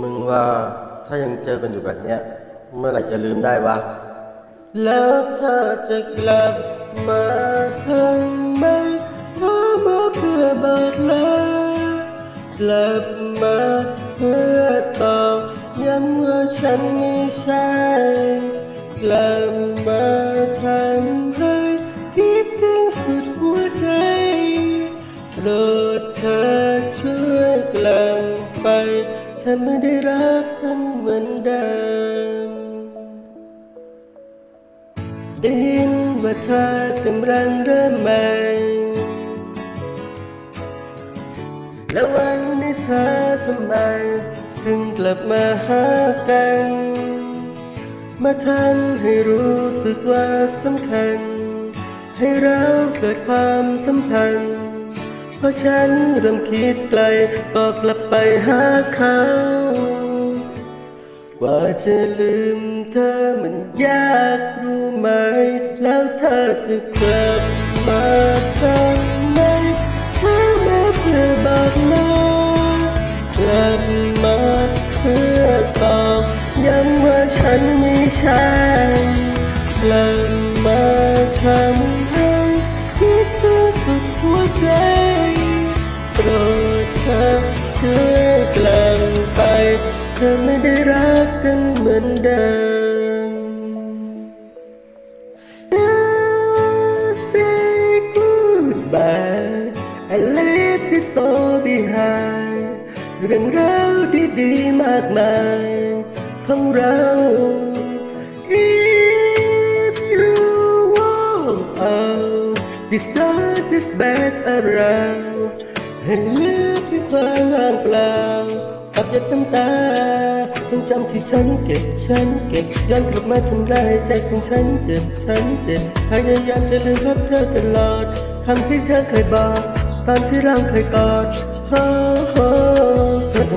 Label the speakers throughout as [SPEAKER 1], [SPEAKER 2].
[SPEAKER 1] มึงว่าถ้ายังเจอกันอยู่แบบเนี้ย เมื่อไหร่จะลืมได้วะ แล้วถ้าจะกลับมาทำไมเธอมาเพื่อบอกลากลับมาเพื่อตอกย้ำว่าฉันไม่ใช่กลับมาทำให้คิดถึงสุดหัวใจโปรดเธอช่วยกลับไป ถ้าไม่ได้รักกันเหมือนเดิม ได้ยินว่าเธอกำลังเริ่มใหม่ แล้ววันนี้เธอทำไมถึงกลับมาหากัน มาทำให้รู้สึกว่าสำคัญ ให้เราเกิดความสัมพันธ์ ราะฉันเริ่มคิดไกลก็กลับไปหาเขากว่าจะลืมเธอมันยากรู้ไหม แล้วเธอจะกลับมาทำไมเธอมาเพื่อบอกลากลับมาเพื่อตอกย้ำว่าฉันไม่ใช่กลับมาทำ เธอไม่ได้รักกันเหมือนเดิม Say goodbye I leave this all behind เรื่องราวดีๆมากมายของเรา If you walk out this dark this bad around ให้เลือกที่ความว่านเปล่ากับหยดน้ำตาต้องจำที่ฉันเก็บฉันเก็บย้อนกลับมาทำร้ายใจของฉันเจ็บฉันเจ็บพยายามจะลืมรักเธอตลอดคำที่เธอเคยบอกตอนที่เราเคยกอดฮ่าฮ่า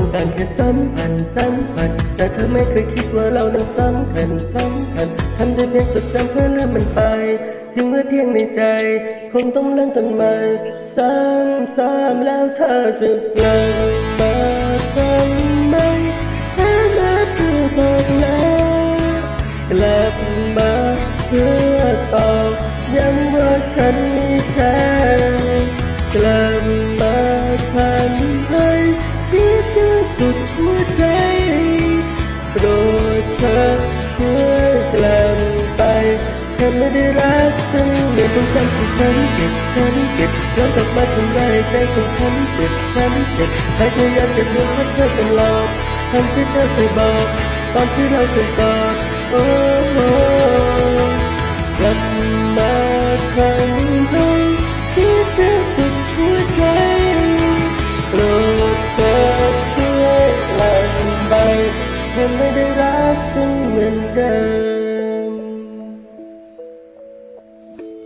[SPEAKER 1] งการแค่สัมพันธ์สัมพันธ์แต่เธอไม่เคยคิดว่าเรานั้นสำคัญสำคัญทำได้เพียงจดจำเพื่อลืมมันไปทิ้งไว้เพียงในใจ คงต้องเริ่มต้นใหม่ซ้ำซ้ำแล้วเธอจะกลับมาทำไมเธอมาเพื่อบอกลากลับมาเพื่อตอกย้ำว่าฉันม่ใช่กลับ เธอไม่ได้รักฉันเหมือนต้องจำที่ฉันเก็บฉันเก็บย้อนกลับมาทำร้ายใจของฉันเจ็บฉันเจ็บพยายามจะลืมว่าเธอเป็นหลอกคำที่เธอเคยบอกตอนที่เราเคยกอดโอ้โหกลับมาครั้งให้คิดถึงสุดหัวใจโปรดเธอช่วยลับไปเธอไม่ได้รักกันเหมือนเดิม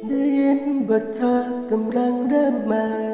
[SPEAKER 1] ได้ยินว่าเธอกำลังเริ่มใหม่